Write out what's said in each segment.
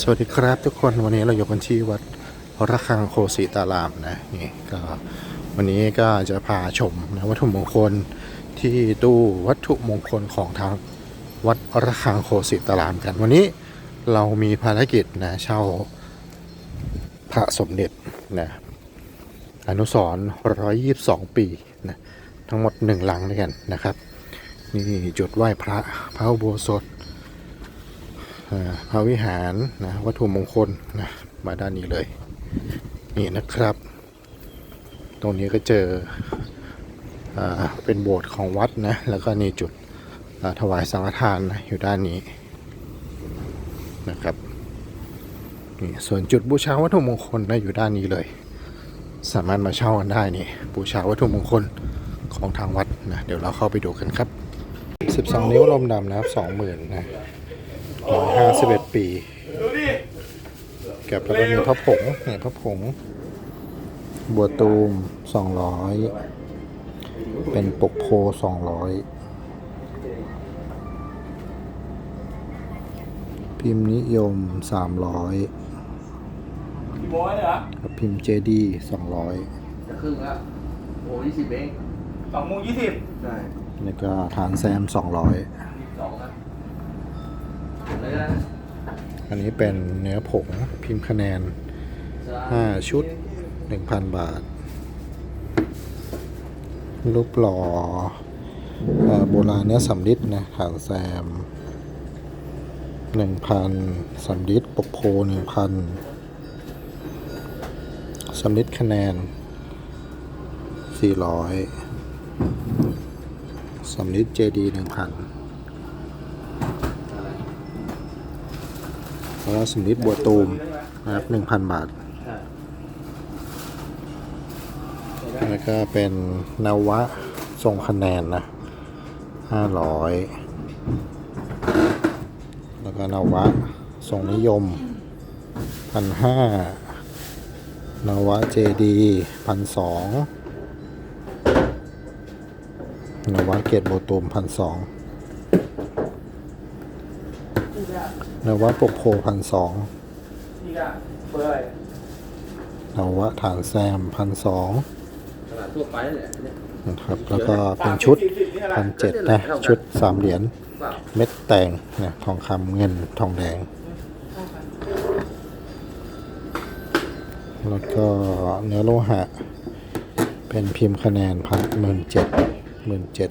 สวัสดีครับทุกคนวันนี้เราอยู่กันที่วัดระฆังโคสีตารามนะนี่ก็วันนี้ก็จะพาชมนะวัตถุมงคลที่ตู้วัตถุมงคลของทางวัดระฆังโคสีตารามกัน วันนี้เรามีภารกิจนะเช่าพระสมเด็จนะอนุสรณ์122ปีนะทั้งหมดหนึ่งหลังด้วยกันนะครับนี่จุดไหว้พระพระอุโบสถ พระวิหารนะวัตถุมงคลนะมาด้านนี้เลย นี่นะครับ ตรงนี้ก็เจออเป็นโบสถ์ของวัดนะ แล้วก็นี่จุดถวายสังฆทานนะอยู่ด้านนี้นะครับนี่ส่วนจุดบูชาวัตถุมงคลนะอยู่ด้านนี้เลย สามารถมาเช่ากันได้นี่บูชาวัตถุมงคลของทางวัดนะเดี๋ยวเราเข้าไปดูกันครับ 12 นิ้วลมดำนะครับ20,000นะ ร้อยห้าสิบเอ็ดปี กับแล้วก็มีพระผงเนี่ยพระผง บัวตูมสองร้อยเป็นปกโพสองร้อยพิมพ์นิยมสามร้อยกี่โมงแล้วเหรอกับพิมพ์เจดีสองร้อยจะครึ่งแล้วโอ้ยี่สิบเองสองโมงยี่สิบใช่แล้วก็ฐานแซมสองร้อย อันนี้เป็นเนื้อผงพิมพ์คะแนน 5 ชุด 1,000 บาท รูปหล่อโบราณเนื้อสำลิดนะขาวแซม 1,000สำลิดปกโพ1,000สำลิดคะแนน 400สำลิดเจดี1,000 แล้วสมริดบัวตูมนะครับหนึ่งพันบาท แล้วก็เป็นนวะทรงคะแนนนะห้าร้อยแล้วก็นวะทรงนิยมพันห้านวะเจดีพันสองนวะเกตโบตูมพันสอง นวะปกโพพันสองนี่ก็เบอร์อะไรนวะฐานแซมพันสองตลาดทั่วไปนั่นแหละเนี่ยนะครับแล้วก็เป็นชุดพันเจ็ดนะชุดสามเหรียญเม็ดแตงนะทองคำเงินทองแดง แล้วก็เนื้อโลหะ เป็นพิมพ์คะแนนพันหมื่นเจ็ดหมื่นเจ็ด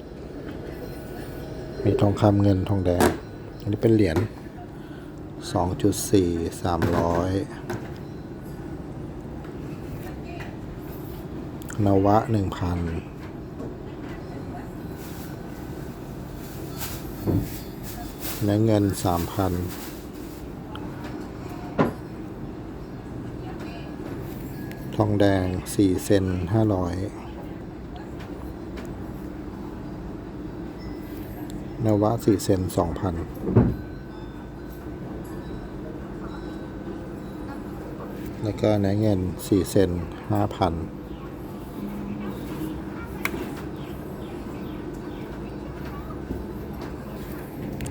มีทองคำเงินทองแดง อันนี้เป็นเหรียญ สองจุดสี่สามร้อยนวะหนึ่งพันเนื้อเงินสามพันทองแดงสี่เซนห้าร้อยนวะสี่เซนสองพัน แล้วก็เนื้อเงินสี่เซนห้าพัน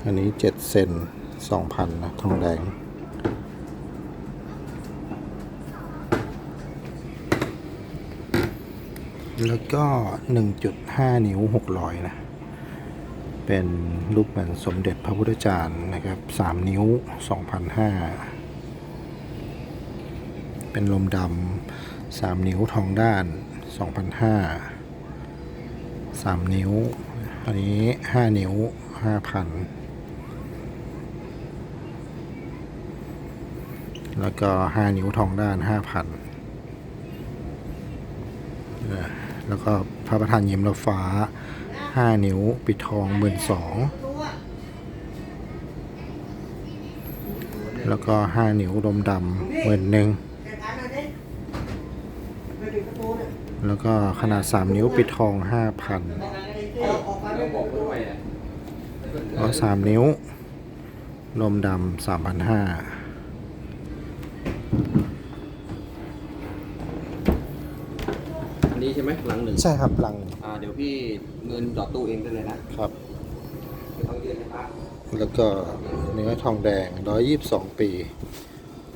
อันนี้เจ็ดเซนสองพันนะทองแดงแล้วก็ 1.5 นิ้ว 600 นะ เป็นรูปเหมือนสมเด็จพระพุทธจารย์นะครับ 3 นิ้ว2,005 เป็นลมดำ3นิ้วทองด้าน2,005 3 นิ้ว อันนี้ 5 นิ้ว 5,000 แล้วก็ 5 นิ้วทองด้าน 5,000 แล้วก็พระประธานยิ้มละฟ้า 5 นิ้ว ปิดทองหมื่นสองแล้วก็ 5 นิ้วลมดำหมื่นหนึ่ง แล้วก็ขนาด 3 นิ้วปิดทอง 5,000ต้องบอกด้วยอะแล้ว3นิ้ว ลมดำ3,500อันนี้ใช่ไหมหลังหนึ่งใช่ครับลังหนึ่งอ่าเดี๋ยวพี่เงินจอดตู้เองได้เลยนะครับไม่ต้องยื่นนะครับแล้วก็เนื้อทองแดง 122 ปี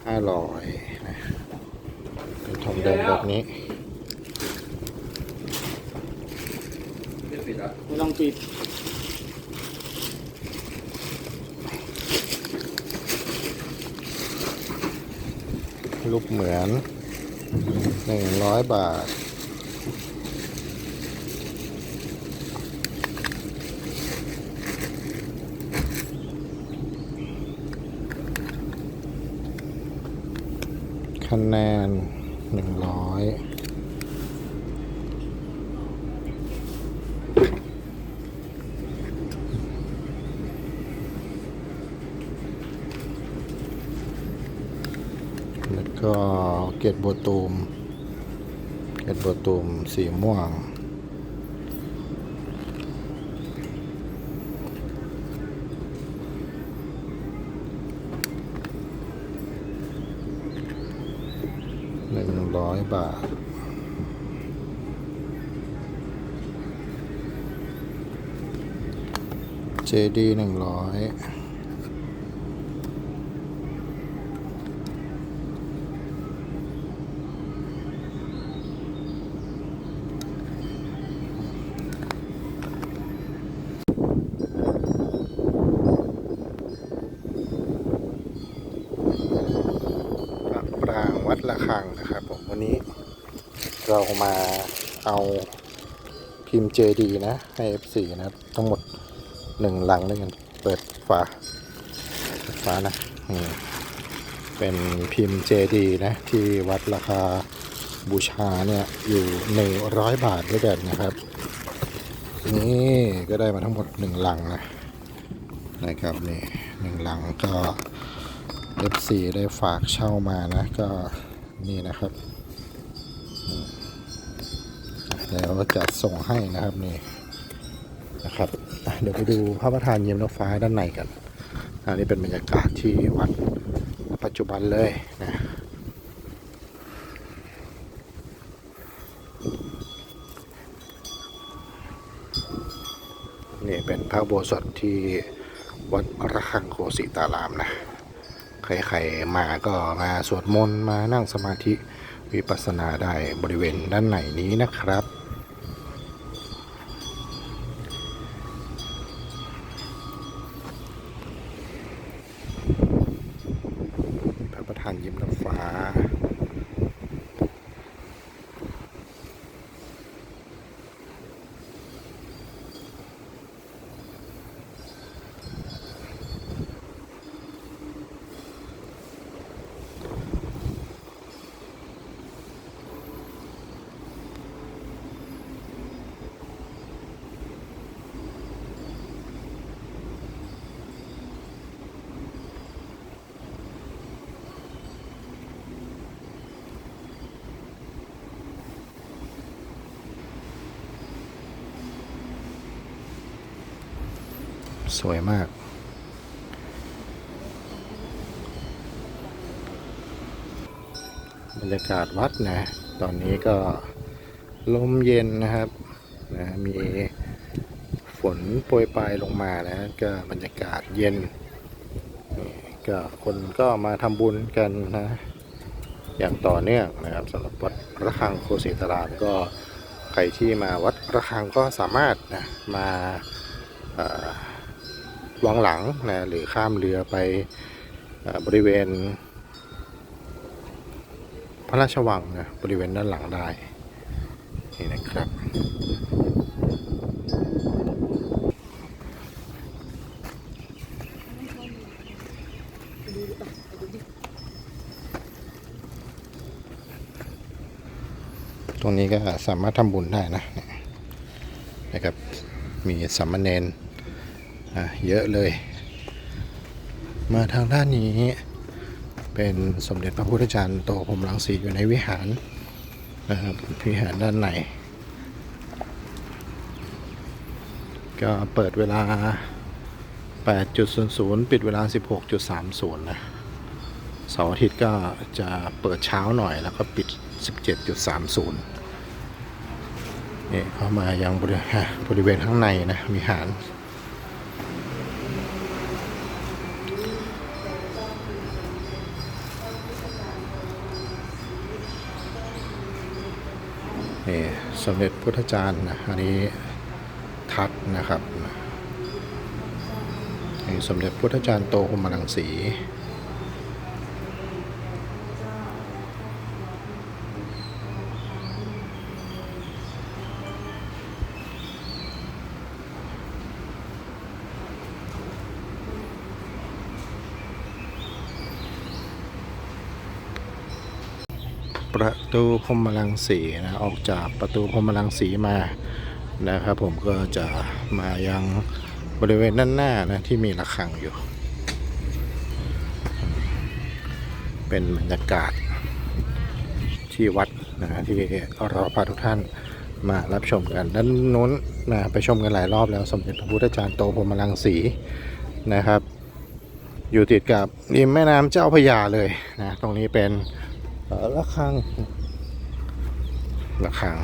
ห้าร้อยนะเป็นทองแดงแบบนี้ ไม่ปิดเหรอ ไม่ ต้องปิด รูปเหมือนหนึ่งร้อยบาท คะแนนหนึ่งร้อย ก็เกตโบวตูม เกตโบวตูมสีม่วง หนึ่งร้อยบาทเจดีหนึ่งร้อยพระปรางวัดละคังนะครับผมวันนี้ เรามาเอาพิมพ์เจดีนะให้ F4 นะครับ ทั้งหมดหนึ่งหลังด้วยกันเปิดฝาเปิดฝานะเป็นพิมพ์เจดีนะที่วัดราคาบูชาเนี่ยอยู่หนึ่งร้อยบาทด้วยกันนะครับ นี่ก็ได้มาทั้งหมดหนึ่งลังนะนะครับนี่หนึ่งหลังก็ F4 ได้ฝากเช่ามานะก็นี่นะครับ อืมแล้วจะส่งให้นะครับนี่นะครับเดี๋ยวไปดูพระประธานเยี่ยมนกฟ้าด้านในกันอันนี้เป็นบรรยากาศที่วัดปัจจุบันเลยนะนี่เป็นพระโบสถที่วัดระฆังโคสิตารามนะใครๆมาก็มาสวดมนต์มานั่งสมาธิวิปัสสนาได้บริเวณด้านในนี้นะครับ พระประธานยิ้มน้ำฟ้า สวยมาก บรรยากาศวัดนะ ตอนนี้ก็ลมเย็นนะครับนะมีฝนโปรยปลายลงมานะ ก็บรรยากาศเย็นก็คนก็มาทำบุญกันนะ อย่างต่อเนื่องนะครับสำหรับวัดระฆังโคศิตรามก็ใครที่มาวัดระฆังก็สามารถนะมา วังหลังนะหรือข้ามเรือไปอบริเวณ พระราชวังนะบริเวณด้านหลังได้นี่นะครับตรงนี้ก็สามารถทำบุญได้นะนะครับ มีสามเณร อะเยอะเลย มาทางด้านนี้เป็นสมเด็จพระพุทธจารย์โตพรหมรังสีอยู่ในวิหารนะครับวิหารด้านในก็เปิดเวลา 8.00 ปิดเวลา 16.30 นะเสาร์อาทิตย์ก็จะเปิดเช้าหน่อยแล้วก็ปิด 17.30นี่เข้ามายังบริบริเวณข้างในนะวิหาร น นี่สมเด็จพุทธจารย์นะอันนี้ทัดนะครับนี่สมเด็จพุทธจารย์โตพรหมรังสี ประตูพรมรังสีนะออกจากประตูพรมรังสีมานะครับ ผมก็จะมายังบริเวณด้านหน้านะที่มีระฆังอยู่ เป็นบรรยากาศที่วัดนะที่ราพาทุกท่านมารับชมกันด้านนู้นนะไปชมกันหลายรอบแล้วสมเด็จพระพุทธจารย์โตพรมรังสีนะครับ อยู่ติดกับริมแม่น้ำเจ้าพยาเลยนะตรงนี้เป็น ระฆังระฆัง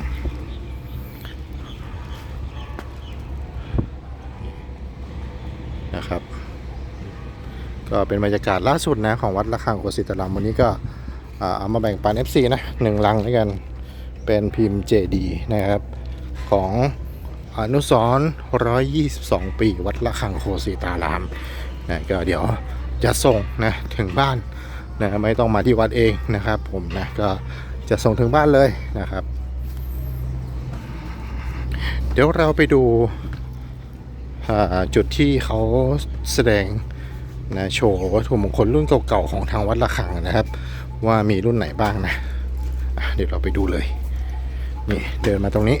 นะครับ ก็เป็นบรรยากาศล่าสุดนะของวัดระฆังโกสิตารามวันนี้ก็เอามาแบ่งปัน FC นะหนึ่งลังด้วยกันเป็นพิมพ์ JD นะครับ ของอนุสร122 ปี วัดระฆังโคสิตารามนะก็เดี๋ยวจะส่งนะถึงบ้าน นะไม่ต้องมาที่วัดเองนะครับ ผมนะก็จะส่งถึงบ้านเลยนะครับ เดี๋ยวเราไปดูจุดที่เขาแสดงนะโชว์วัตถุมงคลรุ่นเก่าๆของทางวัดระฆังนะครับ ว่ามีรุ่นไหนบ้างนะะเดี๋ยวเราไปดูเลยนี่เดินมาตรงนี้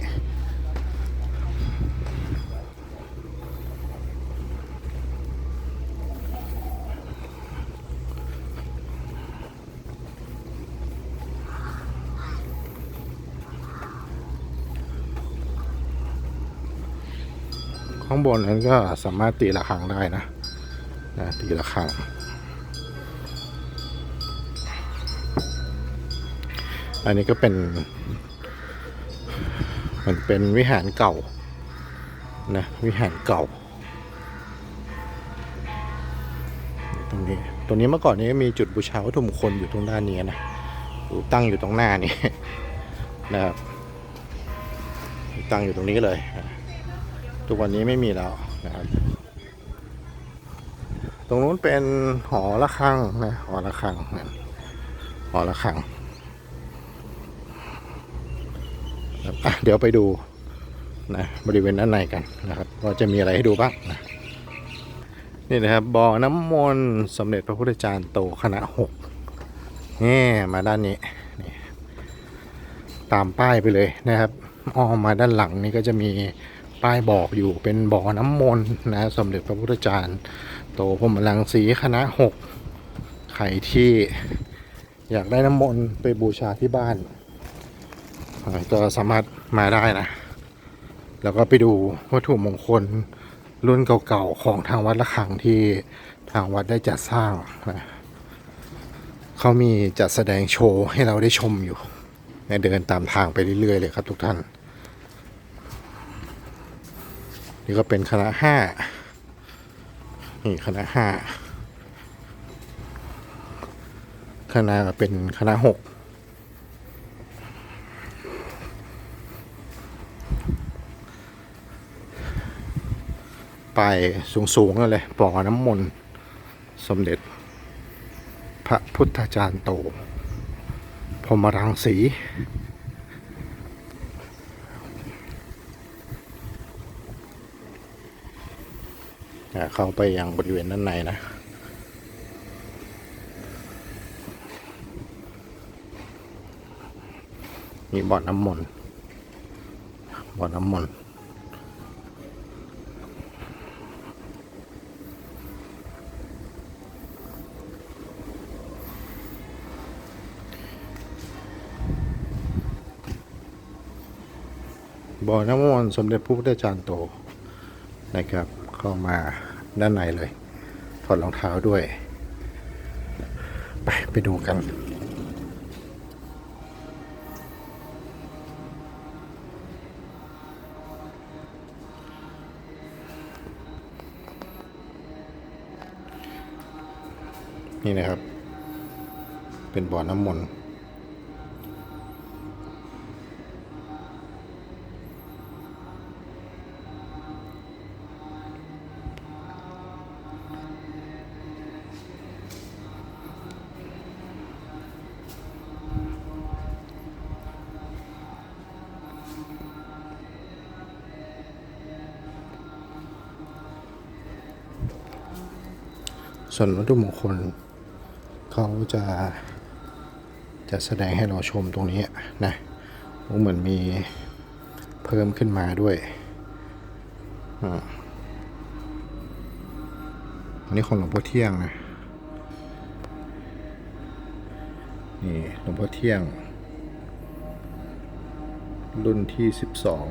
ข้างบนนั้นก็สามารถตีระฆังได้นะนะตีระฆังอันนี้ก็เป็น มันเป็นวิหารเก่านะวิหารเก่า ตรงนี้ตรงนี้เมื่อก่อนนี้มีจุดบูชาวัตถุมงคลอยู่ตรงด้านนี้นะตั้งอยู่ตรงหน้านี่นะครับตั้งอยู่ตรงนี้เลย ทุกวันนี้ไม่มีแล้วนะครับ ตรงนู้นเป็นหอระฆังนะหอระฆังนั่นหอระฆังเดี๋ยวไปดูนะบริเวณด้านในกันนะครับว่าจะมีอะไรให้ดูบ้างนะนี่นะครับบ่อน้ำมนต์สมเด็จพระพุทธจารย์โตคณะหกนี่มาด้านนี้นี่ตามป้ายไปเลยนะครับอ้อมมาด้านหลังนี่ก็จะมี ป้ายบอกอยู่เป็นบ่อน้ำมนต์นะสมเด็จพระพุทธจารย์ โตพรมรังสีคณะหกใครที่อยากได้น้ำมนต์ไปบูชาที่บ้าน ก็สามารถมาได้นะ แล้วก็ไปดูวัตถุมงคลรุ่นเก่าๆ ของทางวัดละคังที่ทางวัดได้จัดสร้างนะเขามีจัดแสดงโชว์ให้เราได้ชมอยู่เดินตามทางไปเรื่อยๆเลยครับทุกท่าน นี่ก็เป็นคณะห้านี่คณะห้าคณะเป็นคณะหกไปสูงๆนั่นเลยบ่อน้ำมนต์สมเด็จ พระพุทธจารย์โตพรหมรังสี เข้าไปยังบริเวณด้านในนะมีบ่อน้ำมนต์บ่อน้ำมนต์บ่อน้ำมนต์สมเด็จพระพุทธจารย์โตนะครับ เข้ามา ด้านในเลยถอดรองเท้าด้วย ไปไปดูกันนี่นะครับ เป็นบ่อน้ำมนต์ ส่วนวัตถุมงคลเขาจะจะแสดงให้เราชมตรงนี้นะเหมือนมีเพิ่มขึ้นมาด้วยอันนี้ของหลวงพ่อเที่ยงนะนี่หลวงพ่อเที่ยง รุ่นที่สิบสอง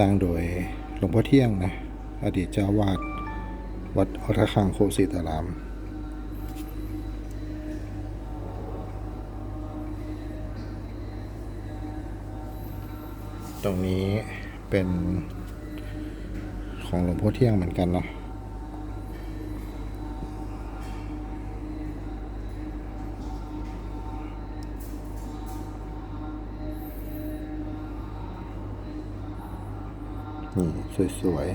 ร้างโดยหลวงพ่อเที่ยงนะอดีตเจ้าวาดวัดระฆังโคสิตาราม ตรงนี้เป็นของหลวงพ่อเที่ยงเหมือนกันเนาะ สวย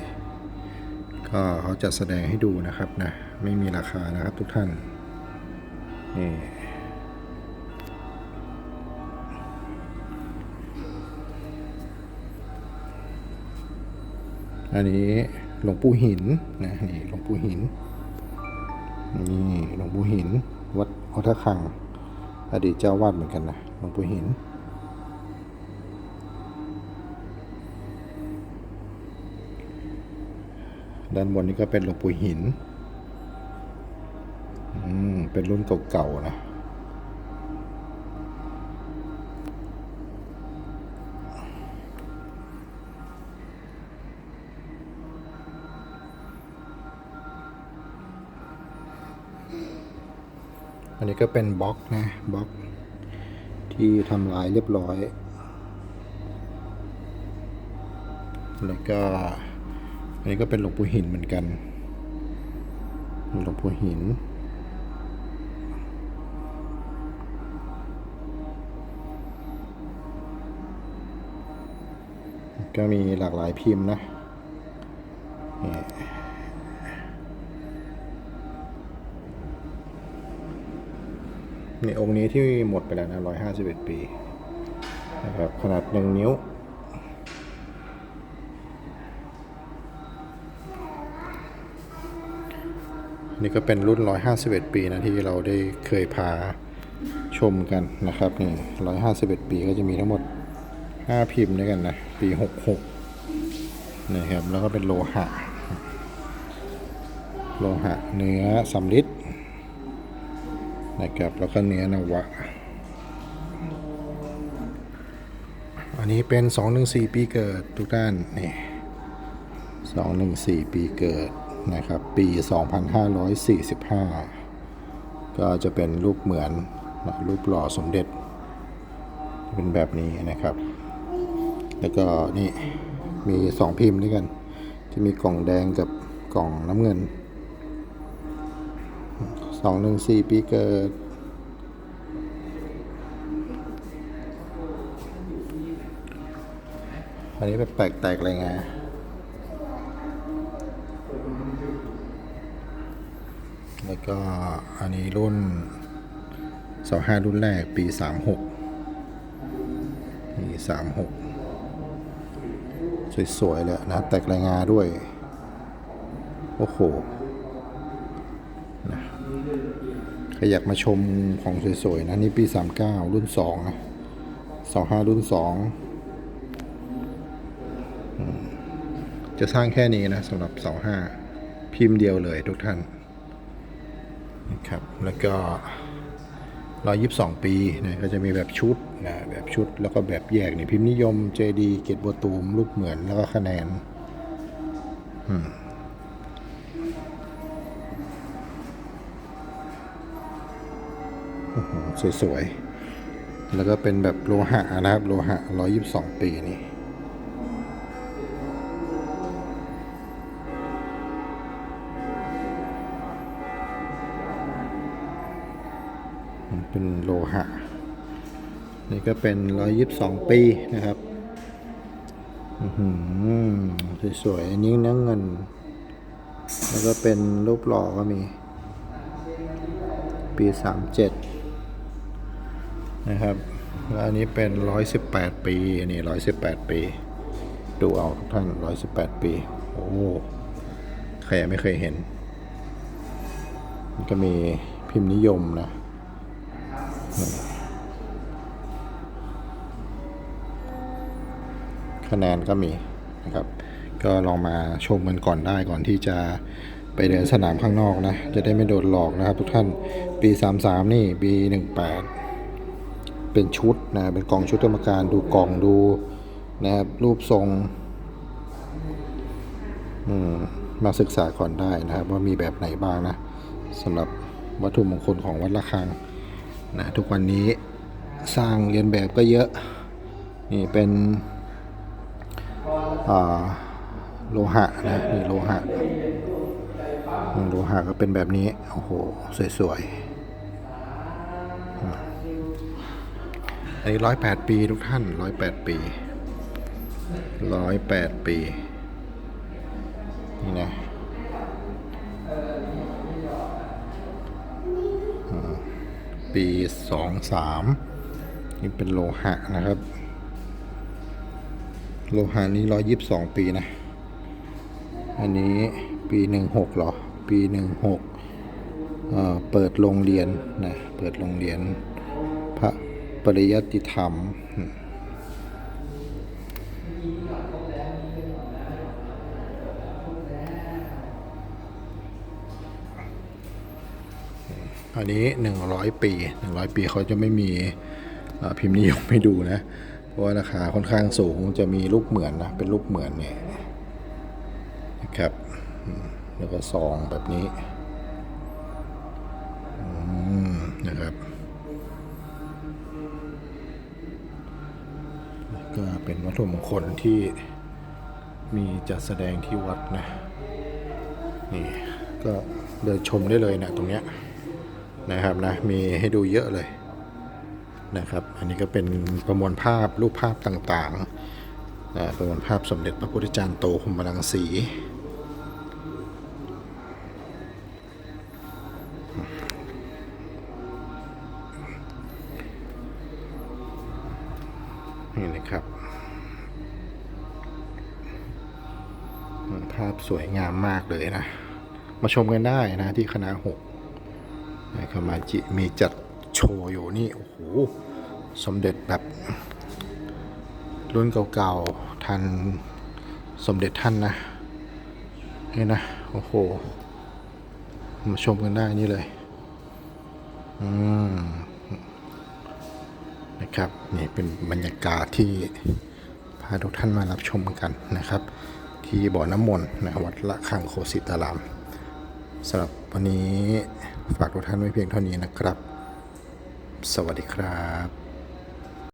ๆ ก็เขาจะแสดงให้ดูนะครับนะ ไม่มีราคานะครับทุกท่าน นี่อันนี้หลวงปู่หินนะนี่หลวงปู่หินนี่หลวงปู่หิน วัดวัดระฆัง อดีตเจ้าวาดเหมือนกันนะหลวงปู่หิน ด้านบนนี้ก็เป็นหลวงปู่หิน อืม เป็นรุ่นเก่าๆนะ อันนี้ก็เป็นบล็อกนะ บล็อก ที่ทำลายเรียบร้อย แล้วก็ อันนี้ก็เป็นหลวงปู่หินเหมือนกัน หลวงปู่หิน ก็มีหลากหลายพิมพ์นะนี่องค์นี้ที่หมดไปแล้วนะร้อยห้าสิบเอ็ดปีนะครับขนาดหนึ่งนิ้ว นี่ก็เป็นรุ่น 151 ปีนะที่เราได้เคยพาชมกันนะครับนี่151 ปีก็จะมีทั้งหมด 5 พิมพ์ด้วยกันนะปี 66นะครับแล้วก็เป็นโลหะ โลหะเนื้อสำริดนะครับแล้วก็เนื้อนวะ อันนี้เป็น 214 ปีเกิดทุกท่านนี่214 ปีเกิด นะครับ ปี 2545 ก็จะเป็นรูปเหมือนนะรูปหล่อสมเด็จ เป็นแบบนี้นะครับ แล้วก็นี่มี2พิมพ์ด้วยกัน ที่มีกล่องแดงกับกล่องน้ำเงิน 214 ปีเกิดอันนี้แบบแปลกแตกอะไรไง แล้ว ก็อันนี้รุ่นสองห้ารุ่นแรกปีสามหกนี่สามหกสวยๆเลยนะ แตกรายงาด้วย โอ้โหนะใครอยากมาชมของสวยๆ นะ นี่ปีสามเก้ารุ่นสองนะสองห้ารุ่นสองจะสร้างแค่นี้นะสำหรับเสาห้าพิมพ์เดียวเลยทุกท่าน นะครับแล้วก็ร้อยยิบสองปีนะก็จะมีแบบชุดนะแบบชุดแล้วก็แบบแยกนี่พิมพ์นิยมเจดีเกตบัวตูมรูปเหมือนแล้วก็คะแนนอืมสวยๆ แล้วก็เป็นแบบโลหะนะครับ โลหะร้อยยิบสองปีนี่ เป็นโลหะ นี่ก็เป็น122ปีนะครับนอื้อหือสวยๆอันนี้เนื้อเงิน แล้วก็เป็นรูปหล่อก็มี ปีสามเจ็ดนะครับแล้วอันนี้เป็นร้อยสิบแปดปี อันนี้ร้อยสิบแปดปี ดูเอาทุกท่านร้อยสิบแปดปี โอ้ใครไม่เคยเห็นมันก็มีพิมพ์นิยมนะ คะแนนก็มีนะครับ ก็ลองมาชมกันก่อนได้ก่อนที่จะไปเดินสนามข้างนอกนะ จะได้ไม่โดนหลอกนะครับ ทุกท่านปี 33 นี่ปี 18 เป็นชุดนะ เป็นกองชุดกรรมการดูกล่องดูนะครับ รูปทรงอืมมาศึกษาก่อนได้นะครับ ว่ามีแบบไหนบ้างนะสำหรับวัตถุมงคลของวัดละคัง นะทุกวันนี้สร้างเรียนแบบก็เยอะนี่เป็นโลหะนะนี่โลหะอืมโลหะก็เป็นแบบนี้โอ้โหสวยๆอันนี้ร้อยแปดปีทุกท่านร้อยแปดปีร้อยแปดปีนี่นะ ปีสองสามนี่เป็นโลหะนะครับ โลหะนี้ร้อยยิบสองปีนะ อันนี้ปีหนึ่งหกหรอ ปีหนึ่งหกเปิดโรงเรียนนะ เปิดโรงเรียนพระปริยัติธรรม อันนี้หนึ่งร้อยปีหนึ่งร้อยปีเขาจะไม่มีพิมพ์นิยมให้ดูนะ เพราะว่าราคาค่อนข้างสูงจะมีรูปเหมือนนะ เป็นรูปเหมือนเนี่ยนะครับ แล้วก็ซองแบบนี้อนะครับแล้วก็เป็นวัตถุมงคลที่มีจัดแสดงที่วัดนะ นี่ ก็เดินชมได้เลยนะตรงเนี้ย นะครับนะมีให้ดูเยอะเลยนะครับ อันนี้ก็เป็นประมวลภาพรูปภาพต่างๆนะประมวลภาพสมเด็จพระพุทธจารย์โตคุมบาลังสีนี่นะครับ ภาพสวยงามมากเลยนะ มาชมกันได้นะที่คณะหก นะครับมาจิมีจัดโชว์อยู่นี่ โอ้โห สมเด็จแบบรุ่นเก่าๆ ทันสมเด็จท่านนะ นี่นะ โอ้โห มาชมกันได้นี่เลย อืม นะครับ นี่เป็นบรรยากาศที่พาทุกท่านมารับชมกันนะครับ ที่บ่อน้ำมนต์นะวัดละคังโคสิตารามสำหรับวันนี้ ฝากทุกท่านไว้เพียงเท่านี้นะครับ สวัสดีครับ